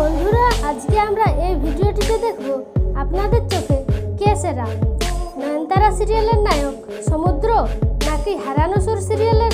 বন্ধুরা, আজকে আমরা এই ভিডিওটিতে দেখব আপনাদের চোখে কে সেরা? নয়নতারা সিরিয়ালের নায়ক সমুদ্র নাকি হারানো সুর সিরিয়ালের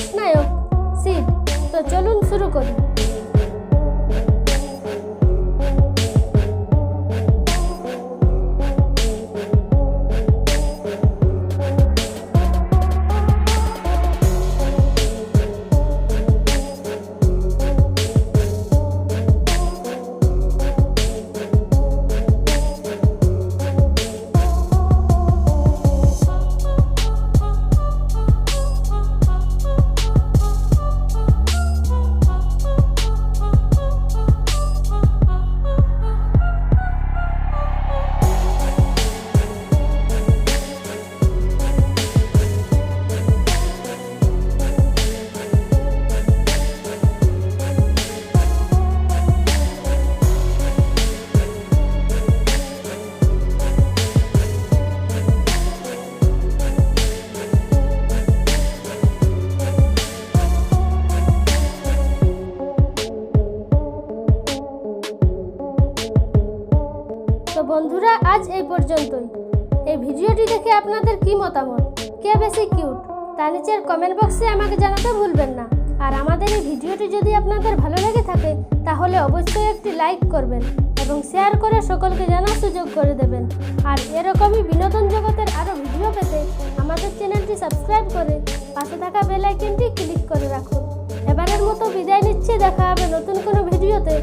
বন্ধুরা, আজ এই পর্যন্তই। এই ভিডিওটি দেখে আপনাদের কি মতামত? কে বেশি কিউট তা নিচের কমেন্ট বক্সে আমাকে জানাতে ভুলবেন না। আর আমাদের এই ভিডিওটি যদি আপনাদের ভালো লেগে থাকে, তাহলে অবশ্যই একটি লাইক করবেন এবং শেয়ার করে সকলকে জানার সুযোগ করে দেবেন। আর এরকমই বিনোদন জগতের আরও ভিডিও পেতে আমাদের চ্যানেলটি সাবস্ক্রাইব করে পাশে থাকা বেল আইকনটি ক্লিক করে রাখুন। এবারের মতো বিদায় নিচ্ছে, দেখা হবে নতুন কোনো ভিডিওতে।